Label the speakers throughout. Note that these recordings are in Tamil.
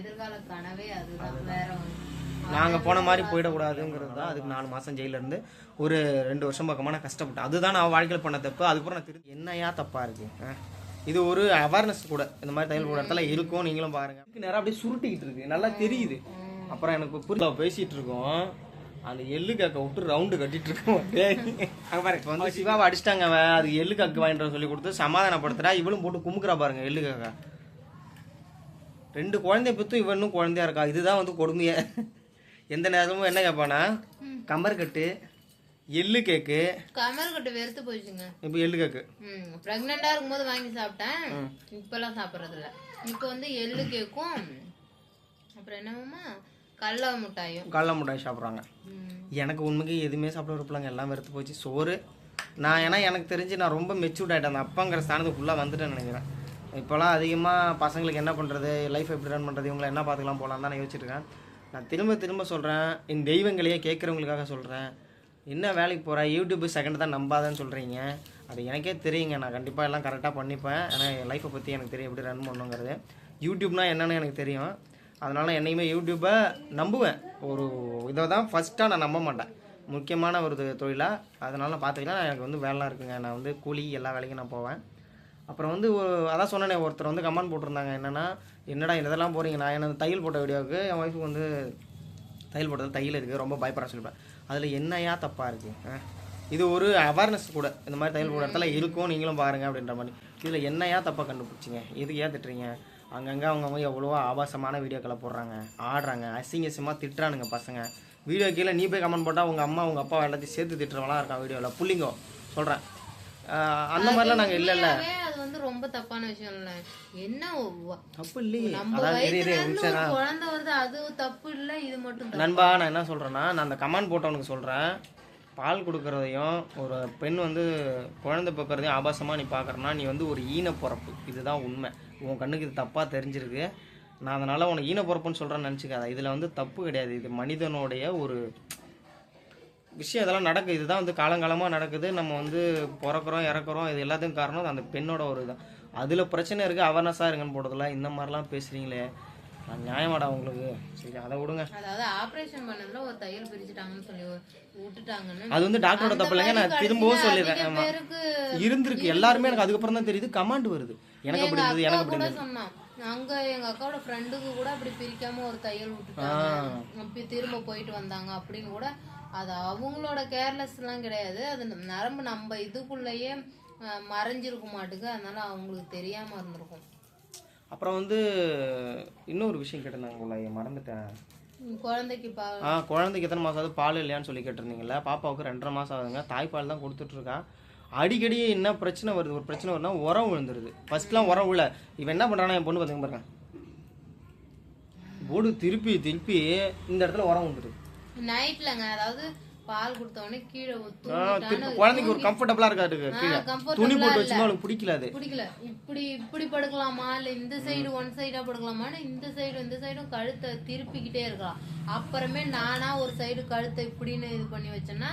Speaker 1: எதிர்கால கனவே அதுதான். வேற ஒண்ணு.
Speaker 2: நாங்கள் போன மாதிரி போயிடக்கூடாதுங்கிறது தான் அதுக்கு நாலு மாதம் ஜெயில இருந்து ஒரு ரெண்டு வருஷம் பக்கமாக நான் கஷ்டப்பட்டேன் அதுதான் நான் வாழ்க்கையில் பண்ண தப்பு. அதுக்கப்புறம் நான் திரு என்னையா தப்பாக இருக்கு? இது ஒரு அவேர்னஸ் கூட. இந்த மாதிரி தையல் கூட இடத்துல இருக்கும் நீங்களும் பாருங்க. நேரம் அப்படியே சுருட்டிக்கிட்டு இருக்கு. நல்லா தெரியுது. அப்புறம் எனக்கு புரியல பேசிட்டு இருக்கோம். அந்த எள்ளு காக்க விட்டு ரவுண்டு கட்டிட்டு இருக்கோம். டேய். அங்க பாருங்க இப்ப வந்து சிவாவை அடிச்சிட்டாங்க அவன். அது எள்ளு காக்கு வாங்கிட்டு வர சொல்லி கொடுத்து சமாதானப்படுத்துறா. இவளும் போட்டு குமுக்குறா பாருங்க எள்ளு காக்கா. ரெண்டு குழந்தைய பெற்றும் இவன் இன்னும் குழந்தையா இருக்கா? இதுதான் வந்து கொடுமைய. எந்த நேரமும் என்ன கேட்பானா? கம்பர் கட்டு எள்ளு கேக்கு.
Speaker 1: கமர் கட்டு வெறுத்து போச்சுங்க
Speaker 2: இப்போ எள்ளு கேக்கு.
Speaker 1: ம். ப்ரெக்னெண்டா இருக்கும்போது வாங்கி சாப்பிட்டேன். இப்பெல்லாம் சாப்பிட்றது இல்ல இப்போ வந்து எள்ளு கேக்கும். அப்புறம் என்னமாமா கடல மிட்டாயும்.
Speaker 2: கடல மிட்டாய் சாப்பிட்றாங்க. எனக்கு உண்மைக்கு எதுவுமே சாப்பிட விருப்பலங்க எல்லாம் வெறுத்து போச்சு. சோறு. நான் ஏன்னா எனக்கு தெரிஞ்சு நான் ரொம்ப மெச்சூர்ட் ஆகிட்டேன் அந்த அப்பாங்கிற ஃபுல்லாக வந்துட்டேன்னு நினைக்கிறேன். இப்போலாம் அதிகமாக பசங்களுக்கு என்ன பண்ணுறது லைஃப் எப்படி ரன் பண்ணுறது இவங்களை என்ன பார்த்துக்கலாம்? போகலாம் தான் நான் யோசிச்சுட்டு இருக்கேன். நான் திரும்ப திரும்ப சொல்கிறேன் என் தெய்வங்களையே கேட்குறவங்களுக்காக சொல்கிறேன் என்ன வேலைக்கு போகிற யூடியூப் செகண்ட் தான் நம்பாதன்னு சொல்கிறீங்க அது எனக்கே தெரியுங்க. நான் கண்டிப்பாக எல்லாம் கரெக்டாக பண்ணிப்பேன். ஏன்னா என் லைஃப்பை பற்றி எனக்கு தெரியும் எப்படி ரன் பண்ணுங்கிறது. யூடியூப்னா என்னென்னு எனக்கு தெரியும். அதனால் என்னையுமே யூடியூப்பை நம்புவேன். ஒரு இதை தான் ஃபஸ்ட்டாக நான் நம்ப மாட்டேன். முக்கியமான ஒரு தொழிலாக அதனால் பார்த்தீங்கன்னா பார்த்துக்கலாம். எனக்கு வந்து வேலைலாம் இருக்குங்க. நான் வந்து கூலி எல்லா வேலைக்கும் நான் போவேன். அப்புறம் வந்து அதான் சொன்னேனே ஒருத்தர் வந்து கமெண்ட் போட்டிருந்தாங்க என்னென்னா என்னடா இதெல்லாம் போகிறீங்க நான் என்ன தையல் போட்ட வீடியோவுக்கு என் ஒய்ஃபுக்கு வந்து தையல் போட்டது தையல் இருக்குது ரொம்ப பயப்படுறேன் சொல்லிப்பேன். அதில் என்னையா தப்பாக இருக்குது இது ஒரு அவேர்னஸ் கூட. இந்த மாதிரி தையல் போடுற இடத்துல இருக்கும் நீங்களும் பாருங்க அப்படின்ற மாதிரி. இதில் என்னையா தப்பாக கண்டுபிடிச்சிங்க? எதுக்கு ஏன் திட்டுறீங்க? அங்கங்கே அவங்கவுங்க எவ்வளோ ஆபாசமான வீடியோக்களை போடுறாங்க ஆடுறாங்க அசிங்க அசிங்கமாக திட்டுறானுங்க பசங்க. வீடியோ கீழே நீ போய் கமெண்ட் போட்டால் உங்கள் அம்மா உங்கள் அப்பா எல்லாத்தையும் சேர்த்து திட்டுறவங்களாம் இருக்கான் வீடியோவில் புள்ளிங்கோ சொல்கிறேன் அந்த மாதிரிலாம் நாங்கள் இல்லைல்ல.
Speaker 1: அது வந்து ரொம்ப தப்பான விஷயம் இல்ல. என்ன வ-
Speaker 2: தப்பு இல்லையே.
Speaker 1: குழந்தை வருது அது தப்பு இல்ல இது மட்டும் தப்பு.
Speaker 2: நண்பா நான் என்ன சொல்கிறேன்னா நான் அந்த கமெண்ட் போட்டவனுக்கு சொல்கிறேன் பால் கொடுக்கறதையும் ஒரு பெண் வந்து குழந்தை பிறக்கிறதையும் ஆபாசமாக நீ பார்க்குறனா நீ வந்து ஒரு ஈன பிறப்பு. இதுதான் உண்மை. உன் கண்ணுக்கு இது தப்பாக தெரிஞ்சிருக்கு. நான் அதனால் உனக்கு ஈன பிறப்புன்னு சொல்கிறேன்னு நினச்சிக்காத. இதில் வந்து தப்பு கிடையாது. இது மனிதனுடைய ஒரு விஷயம் இதெல்லாம் நடக்குது இதுதான் வந்து காலங்காலமாக நடக்குது. நம்ம வந்து பிறக்கிறோம் இறக்குறோம். இது எல்லாத்துக்கும் காரணம் அந்த பெண்ணோட ஒரு இதுதான். அதில் பிரச்சனை இருக்குது அவேர்னஸாக இருங்கன்னு போடுறதுல. இந்த மாதிரிலாம் பேசுகிறீங்களே நான் நியாயமாடா உங்களுக்கு? சரி அதை விடுங்க.
Speaker 1: அதாவது ஆபரேஷன் பண்ணதுல ஒரு தையல் பிரிச்சுட்டாங்கன்னு சொல்லி விட்டுட்டாங்கன்னு
Speaker 2: அது வந்து டாக்டரோட தப்பு இல்லைங்க நான் திரும்பவும் சொல்லிடுறேன். ஆமா. இருந்திருக்கு. எல்லாருமே எனக்கு அதுக்கப்புறம் தான் தெரியுது. கமாண்ட் வருது. எனக்கு அப்படி இருந்தது எனக்கு அப்படி இருந்தது.
Speaker 1: அங்க எங்க அக்காவோட ஃப்ரெண்டுக்கு கூட அப்படி பிரிக்காம ஒரு தையல் விட்டுட்டாங்க. திரும்ப போயிட்டு வந்தாங்க அப்படின்னு கூட அது அவங்களோட கேர்லெஸ் எல்லாம் கிடையாது. அது நரம்பு நம்ம இதுக்குள்ளேயே மறைஞ்சிருக்க மாட்டுக்கு. அதனால அவங்களுக்கு தெரியாம இருந்திருக்கும்.
Speaker 2: அப்புறம் வந்து இன்னொரு விஷயம் கேட்டிருந்தாங்க உள்ள மறந்துட்டேன்.
Speaker 1: குழந்தைக்கு பா
Speaker 2: ஆ குழந்தைக்கு எத்தனை மாதம் ஆகுது? பால் இல்லையான்னு சொல்லி கேட்டிருந்தீங்கல்ல. பாப்பாவுக்கு ரெண்டரை மாதம் ஆகுதுங்க. தாய்ப்பால் தான் கொடுத்துட்டு இருக்கா அடிக்கடி என்ன பிரச்சனை வருது? ஒரு பிரச்சனை வருதுன்னா உரம் விழுந்துருது. ஃபர்ஸ்ட்லாம் உரம் விழ இவன் என்ன பண்ணுறானா என் பொண்ணு பார்த்துங்க பாருங்க. போடு திருப்பி திருப்பி இந்த இடத்துல உரம் வந்துடுது
Speaker 1: நைட்லங்க அதாவது பால் கொடுத்த உடனே கீழே
Speaker 2: குழந்தைக்கு ஒரு கம்ஃபர்டபுளா இருக்காது கீழே. துணி போட்டு. வச்சுமா அவளுக்கு பிடிக்கல அது.
Speaker 1: பிடிக்கல. இப்படி இப்படி படுக்கலாமா? இல்ல இந்த சைடு ஒன் சைடா படுக்கலாமான்னு இந்த சைடு இந்த சைடும் கழுத்தை திருப்பிக்கிட்டே இருக்கலாம். அப்புறமே நானா ஒரு சைடு கழுத்தை இப்படின்னு இது பண்ணி வச்சேன்னா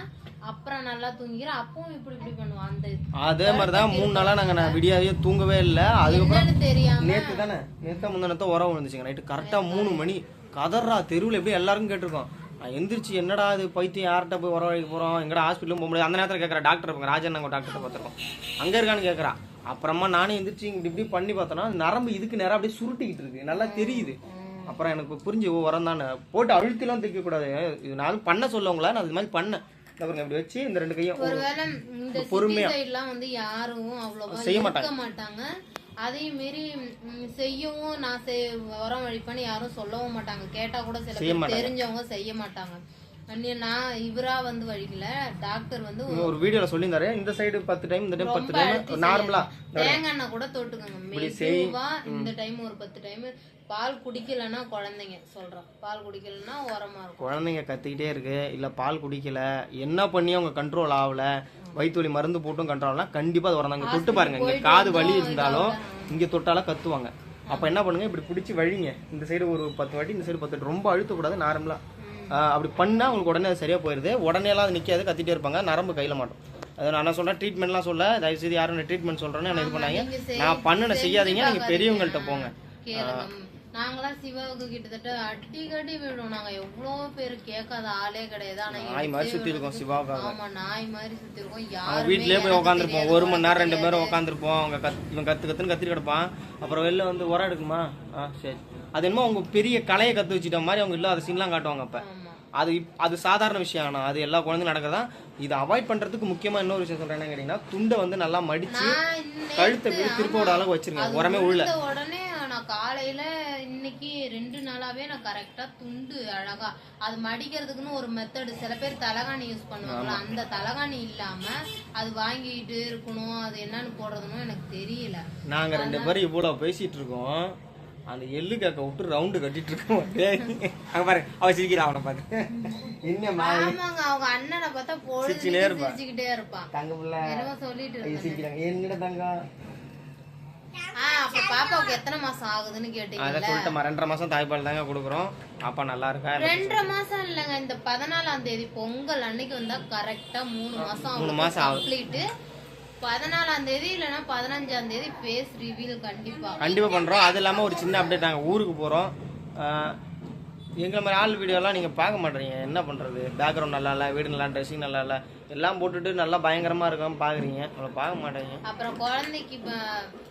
Speaker 1: அப்புறம் நல்லா தூங்கிக்கிறேன். அப்பவும் இப்படி இப்படி பண்ணுவான். அந்த
Speaker 2: அதே மாதிரி தான் மூணு நாளா நாங்க நான் விடியாவே தூங்கவே இல்லை. அதுக்கப்புறம்
Speaker 1: தெரியாம
Speaker 2: நேத்து தானே நேத்தா முந்தினத்த உரம் விழுந்துச்சுங்க. நைட்டு கரெக்டா மூணு மணி கதறா தெருவில் எப்படி எல்லாருக்கும் கேட்டிருக்கோம். நான் எந்திரிச்சு என்னடா இது பைத்தியம் யார்கிட்ட போய் உரம் வழிக்கு போறோம்? எங்கடா ஹாஸ்பிட்டலும் போக முடியாது. அந்த நேரத்தில் கேட்குறா டாக்டர் இருப்பாங்க. ராஜன் நாங்கள் டாக்டர் பார்த்துருக்கோம். அங்க இருக்கான்னு கேட்குறா அப்புறமா நானே எந்திரிச்சு இப்படி இப்படி பண்ணி பார்த்தோன்னா நரம்பு இதுக்கு நேரம் அப்படியே சுருட்டிக்கிட்டு இருக்கு. நல்லா தெரியுது. அப்புறம் எனக்கு புரிஞ்சு ஓ உரம் தானே. போட்டு அழுத்திலாம் தைக்க கூடாது இது நான் பண்ண சொல்லவங்களா நான் இது மாதிரி பண்ணேன். இப்படி வச்சு இந்த ரெண்டு கையும்
Speaker 1: சைட்லாம் வந்து யாரும் அவ்வளவா
Speaker 2: செய்ய
Speaker 1: மாட்டாங்க. அதையும் மீறி ம், செய்யவும் நான் செய் உரம் வழிப்பான்னு யாரும் சொல்லவும் மாட்டாங்க. கேட்டா கூட சில பேர் தெரிஞ்சவங்க செய்ய மாட்டாங்க. நான் இவரா வந்து வழிக்கல டாக்டர் வந்து
Speaker 2: ஒரு வீடியோல சொல்லியிருந்தாரு. இந்த சைடு பத்து டைம் இந்த டைம் பத்து டைம் நார்மலா
Speaker 1: தேங்காய் எண்ணெய் கூட தொட்டுக்கோங்க. மெதுவா இந்த டைம் ஒரு பத்து டைம் பால் குடிக்கலன்னா குழந்தைங்க சொல்றேன். பால் குடிக்கலன்னா உரமா இருக்கும்.
Speaker 2: குழந்தைங்க கத்திக்கிட்டே இருக்கு. இல்ல பால் குடிக்கல. என்ன பண்ணி அவங்க கண்ட்ரோல் ஆகல? வயிற்றுவலி மருந்து போட்டும் கண்ட்ரோல் ஆகலாம் கண்டிப்பா அது உரம் தொட்டு பாருங்க இங்க காது வலி இருந்தாலும் இங்க தொட்டால கத்துவாங்க. அப்ப என்ன பண்ணுங்க இப்படி பிடிச்சி வழிங்க. இந்த சைடு ஒரு பத்து வாட்டி இந்த சைடு பத்து வாட்டி. ரொம்ப அழுத்தக்கூடாது நார்மலா அப்படி பண்ணா உங்களுக்கு உடனே அது சரியா போயிருது. உடனே எல்லாம் அது நிக்காது கத்திட்டே இருப்பாங்க. நரம்பு கையில மாட்டோம். அது நான் சொல்றேன் ட்ரீட்மெண்ட்லாம் சொல்ல. தயவு செய்து யாரும் ட்ரீட்மெண்ட் சொல்றேன்னு என்ன இது பண்ணாங்க நான் பண்ணுன செய்யாதீங்க. நீங்க
Speaker 1: பார்க்காதீங்க.
Speaker 2: பெரியவங்கள்ட்ட போங்க.
Speaker 1: நாங்களாம் சிவாவுக்கு கிட்டத்தட்ட அடிக்கடி விழுவோம் நாங்க எவ்வளவு பேர் கேட்காத ஆளே கிடையாது. ஆனா
Speaker 2: நாய் மாதிரி சுத்தி இருக்கோம் சிவாவுக்காக.
Speaker 1: ஆமா நாய் மாதிரி சுத்தி இருக்கோம். யாருமே
Speaker 2: வீட்லயே போய் உட்காந்துருப்போம் ஒரு மணி நேரம் ரெண்டு. பேரும் உட்காந்துருப்போம் அவங்க கத் இவன் கத்து கத்துன்னு கத்திட்டு கிடப்பான். அப்புறம் வெளில வந்து உரம் எடுக்குமா? ஆ சரி. அது என்னமோ அவங்க பெரிய கலையை கத்து வச்சுட்ட மாதிரி அவங்க இல்லாத சீன்லாம் காட்டுவாங்க அப்ப. அது அது சாதாரண விஷயம். ஆனா அது எல்லா குழந்தையும் நடக்கிறதா? இதை அவாய்ட் பண்றதுக்கு முக்கியமா இன்னொரு விஷயம் சொல்றேன் என்ன கேட்டீங்கன்னா துண்டை வந்து நல்லா
Speaker 1: நேத்து-
Speaker 2: கழுத்தை திருப்போட அளவு வச்சிருங்க. உரமே உள்ள.
Speaker 1: காலையில இன்னைக்கு ரெண்டு நாளாவே நான் கரெக்டா துண்டு அழகா. அது மடிக்கிறதுக்குன்னு ஒரு மெத்தடு சில பேர் தலகாணி யூஸ் பண்ணுவாங்கல்ல அந்த தலகாணி இல்லாம அது வாங்கிட்டு இருக்கணும் அது என்னன்னு போடுறதுன்னு எனக்கு தெரியல.
Speaker 2: நாங்க ரெண்டு பேரும் இவ்வளவு பேசிட்டு இருக்கோம். அந்த எள்ளு கேக்க விட்டு ரவுண்டு கட்டிட்டு இருக்கோம். அங்க பாரு. அவ சிரிக்கிறா அவனை பாத்து
Speaker 1: ஆமாங்க. அவங்க அண்ணனை பார்த்தா
Speaker 2: இருப்பா.
Speaker 1: சிரிச்சுக்கிட்டே இருப்பான்
Speaker 2: தங்க பிள்ளை.
Speaker 1: என்னமோ சொல்லிட்டு
Speaker 2: சிரிக்கிறாங்க. என்னடா தங்கம்?
Speaker 1: பாப்பாவுக்கு எத்தனை மாசம் ஆகுதுன்னு
Speaker 2: அதை
Speaker 1: கேட்டீங்கல்ல
Speaker 2: சொல்லிட்டு ரெண்டரை மாசம் தாய்ப்பால் தாங்க கொடுக்குறோம். அப்பா நல்லா இருக்கா?
Speaker 1: ரெண்டரை மாசம் இல்லைங்க இந்த பதினாலாம் தேதி பொங்கல் அன்னைக்கு வந்தா கரெக்டா மூணு மாசம்
Speaker 2: மூணு மாசம் ஆகுது.
Speaker 1: கம்ப்ளீட் பதினாலாம் தேதி இல்லைன்னா பதினஞ்சாம் தேதி ஃபேஸ் ரிவீல் கண்டிப்பா.
Speaker 2: கண்டிப்பா பண்றோம். அது இல்லாம ஒரு சின்ன அப்டேட் நாங்க ஊருக்கு போறோம். எங்களை மாதிரி ஆள் வீடியோலாம் நீங்க பார்க்க மாட்டீங்க. என்ன பண்றது? பேக்ரவுண்ட் நல்லா இல்ல வீடு நல்லா ட்ரெஸ்ஸிங் நல்லா இல்ல எல்லாம் போட்டுட்டு நல்லா பயங்கரமா இருக்கும் பாக்குறீங்க. அவ்வளோ பார்க்க மாட்டீங்க.
Speaker 1: அப்புறம் குழந்தைக்கு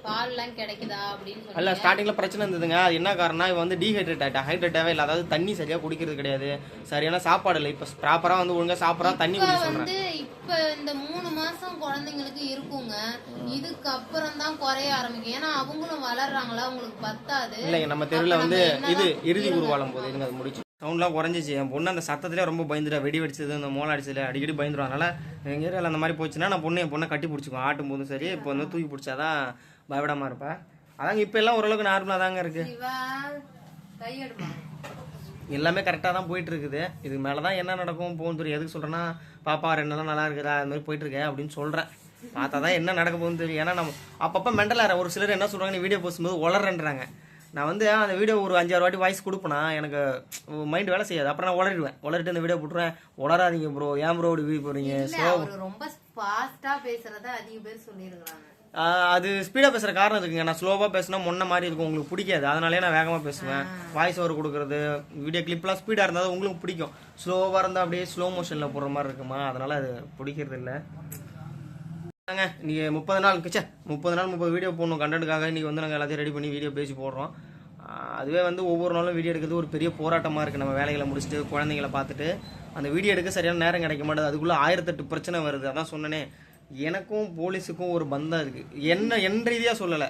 Speaker 1: பால்லாம் கிடைக்குதா அப்படின்னு சொல்லி
Speaker 2: அல்ல ஸ்டார்டிங்ல பிரச்சனை இருந்ததுங்க. அது என்ன காரணம் இவன் வந்து டீஹைட்ரேட் ஆயிட்டா. ஹைட்ரேட்டாவே இல்லை. அதாவது தண்ணி சரியா குடிக்கிறது கிடையாது. சரியான சாப்பாடு இல்லை. இப்போ ப்ராப்பரா வந்து ஒழுங்கா சாப்பிட்றா தண்ணி
Speaker 1: இப்ப
Speaker 2: குடி சொல்றேன்.
Speaker 1: வந்து இப்ப இந்த மூணு மாசம் குழந்தைங்களுக்கு இருக்குங்க. இதுக்கு அப்புறம் தான் குறைய ஆரம்பிக்கும். ஏன்னா அவங்களும் வளர்றாங்களா? அவங்களுக்கு பத்தாது.
Speaker 2: இல்லைங்க நம்ம தெருவில் வந்து இது இறுதி. ஊர்வலம் போது. இதுங்க அது முடிச்சு சவுண்ட்லாம் குறைஞ்சிச்சு. என் பொண்ணு அந்த சத்தத்திலே ரொம்ப பயந்துட்டா. வெடி வெடிச்சது இந்த மோளம் அடிச்சதுல அடிக்கடி பயந்துரும். அதனால எங்கள் ஏரியாவில் அந்த மாதிரி போச்சுன்னா நான் பொண்ணு என் பொண்ணை கட்டி பிடிச்சிக்கும் ஆட்டும் போதும் சரி. இப்போ வந்து தூக்கி பிடிச்சாதான் பயப்படாம இருப்பேன். அதாங்க இப்போ எல்லாம் ஓரளவுக்கு நார்மலாக தாங்க இருக்கு.
Speaker 1: சிவா கையெடுமா?
Speaker 2: எல்லாமே கரெக்டாக தான் போயிட்டு இருக்குது இதுக்கு மேலே தான் என்ன நடக்கும்? போகும் தெரியும் எதுக்கு சொல்கிறேன்னா பாப்பா ரெண்டு நாள் நல்லா இருக்குதா அது மாதிரி போயிட்டு இருக்கேன் அப்படின்னு சொல்கிறேன் பார்த்தா தான் என்ன நடக்க போகுதுன்னு தெரியும் ஏன்னா நம்ம அப்பப்போ மெண்டலாக ஒரு சிலர் என்ன சொல்கிறாங்க நீ வீடியோ போடும்போது உளறன்றாங்க. நான் வந்து அந்த வீடியோ ஒரு அஞ்சாறு வாட்டி வாய்ஸ் கொடுப்பேனா? எனக்கு மைண்ட் வேலை செய்யாது. அப்புறம் நான் உளறிடுவேன். உளறிட்டு இந்த வீடியோ போட்டுருவேன். உளராதீங்க ப்ரோ ஏன் ப்ரோ இப்படி போகிறீங்க
Speaker 1: இல்ல அவரு ரொம்ப ஃபாஸ்டா பேசுறத அதிக பேர் சொல்லிருக்காங்க
Speaker 2: ஆஹ் அது ஸ்பீடாக பேசுகிற காரணம் இருக்குங்க. நான் ஸ்லோவாக பேசினா முன்ன மாதிரி இருக்கும். உங்களுக்கு பிடிக்காது. அதனாலே நான் வேகமாக பேசுவேன். வாய்ஸ் ஓவர் கொடுக்குறது வீடியோ கிளிப்லாம் ஸ்பீடாக இருந்தால் உங்களுக்கு பிடிக்கும். ஸ்லோவாக இருந்தால் அப்படியே ஸ்லோ மோஷனில் போடுற மாதிரி இருக்குமா? அதனால அது பிடிக்கிறது இல்லை. நாங்க நீங்கள் முப்பது நாள் கிச்சே முப்பது நாள் முப்பது வீடியோ போடணும் கண்டென்ட்டுக்காக இன்றைக்கி வந்து நாங்கள் எல்லாத்தையும் ரெடி பண்ணி வீடியோ பேசி போடுறோம். அதுவே வந்து ஒவ்வொரு நாளும் வீடியோ எடுக்கிறது ஒரு பெரிய போராட்டமாக இருக்குது நம்ம வேலைகளை முடிச்சுட்டு குழந்தைங்களை பார்த்துட்டு அந்த வீடியோ எடுக்க சரியான நேரம் கிடைக்க மாட்டேது அதுக்குள்ளே ஆயிரத்தெட்டு பிரச்சனை வருது. அதான் சொன்னனே. எனக்கும் போலீஸுக்கும் ஒரு பந்தம் இருக்குது என்ன என் ரீதியாக சொல்லலை.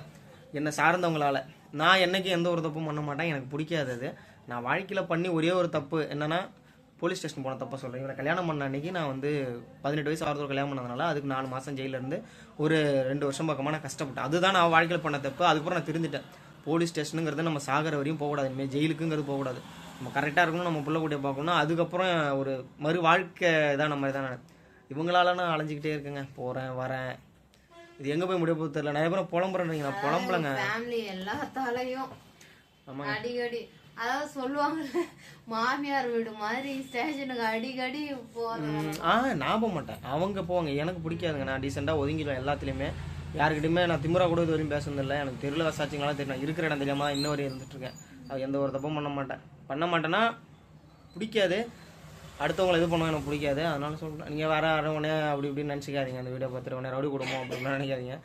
Speaker 2: என்னை சார்ந்தவங்களால. நான் என்னைக்கும் எந்த ஒரு தப்பும் பண்ண மாட்டேன். எனக்கு பிடிக்காது அது. நான் வாழ்க்கையில் பண்ணி ஒரே ஒரு தப்பு என்னென்னா போலீஸ் ஸ்டேஷன் போன தப்பாக சொல்கிறேன் இவனை கல்யாணம் பண்ண அன்றைக்கி நான் வந்து பதினெட்டு வயசு ஆறுதல் கல்யாணம் பண்ணதுனால அதுக்கு நாலு மாதம் ஜெயிலிருந்து ஒரு ரெண்டு வருஷம் பக்கமாக நான் கஷ்டப்பட்டேன். அதுதான் நான் வாழ்க்கையில் பண்ண தப்பு. அதுக்கப்புறம் நான் திருந்துட்டேன். போலீஸ் ஸ்டேஷனுங்கிறது நம்ம சாகர வரையும் போகக்கூடாது. இனிமேல் ஜெயிலுக்குங்கிறது போகக்கூடாது. நம்ம கரெக்டாக இருக்கணும். நம்ம பிள்ளை கூட்டிய பார்க்கணும் அதுக்கப்புறம் ஒரு மறு வாழ்க்கை தான் நம்ம தான் இவங்களால நான் அலைஞ்சிக்கிட்டே இருக்கேங்க. போகிறேன் வரேன். இது எங்கே போய் முடிய போகுது தெரியல. நிறைய பேர் புலம்புறேன்றீங்க நான் புலம்பலங்க.
Speaker 1: ஃபேமிலி எல்லாத்தாலையும்.
Speaker 2: ஆமாங்க.
Speaker 1: அடிக்கடி. அதாவது சொல்லுவாங்க மாமியார் வீடு மாதிரி ஸ்டேஷனுக்கு அடிக்கடி
Speaker 2: ம், ஆ நான் போக மாட்டேன். அவங்க போவாங்க. எனக்கு பிடிக்காதுங்க. நான் டீசெண்டாக ஒதுங்கிடுவேன் எல்லாத்துலேயுமே. யாருக்கிட்டையுமே நான் திமுறா கூட இது வரையும் பேசுனதில்லை எனக்கு தெருவில் வசாச்சிங்களாம் தெரியும் நான் இருக்கிற இடம் தெரியாம இன்ன வரையும் இருந்துட்டு இருக்கேன். அது எந்த ஒரு தப்பும் பண்ண மாட்டேன். பண்ண மாட்டேன்னா பிடிக்காது. அடுத்தவங்களை இது பண்ணுவோம் எனக்கு பிடிக்காது. அதனால சொல்கிறேன் நீங்கள் வேற உடனே அப்படி இப்படின்னு நினச்சிக்காதீங்க. அந்த வீடியோ பார்த்துட்டு உடனே ரவுடி குடும்பம் அப்படின்லாம் நினைக்காதீங்க.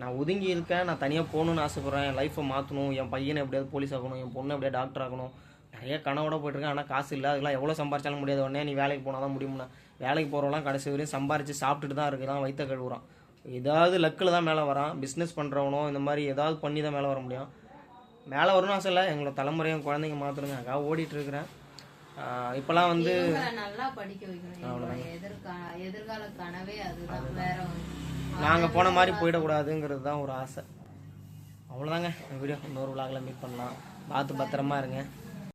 Speaker 2: நான் ஒதுங்கி இருக்கேன் நான் தனியாக போகணும்னு ஆசைப்பட்றேன். என் லைஃப்பை மாற்றணும் என் பையனை எப்படியாவது போலீஸ் ஆகணும் என் பொண்ணை எப்படியா டாக்டர் ஆகணும் நிறைய கனவோட போயிட்டுருக்கேன். ஆனால் காசு இல்லை. அதெல்லாம் எவ்வளோ சம்பாரிச்சாலும் முடியாது. உடனே நீ வேலைக்கு போனால் தான் முடியும்னா. வேலைக்கு போகிறவங்களாம் கடைசி வரையும் சம்பாரித்து சாப்பிட்டுட்டு தான் இருக்கிறான். வைத்த கழுவுறான். ஏதாவது லக்கில் தான் மேலே வரான். பிஸ்னஸ் பண்ணுறவனோ இந்த மாதிரி ஏதாவது பண்ணி தான் மேலே வர முடியும். மேலே வரணும்னு ஆசை இல்லை. எங்களோட தலைமுறையும் குழந்தைங்க மாற்றணுங்க அதுக்காக ஓடிட்டு இருக்கிறேன். இப்போலாம் வந்து
Speaker 1: நல்லா படிக்க வைக்கணும். எதிர்கால கனவே அதுதான். வேற.
Speaker 2: நாங்கள் போன மாதிரி போயிடக்கூடாதுங்கிறது தான் ஒரு ஆசை. அவ்வளோதாங்க வீடியோ இன்னொரு விளாகில் மீட் பண்ணலாம். பார்த்து பத்திரமா இருங்க.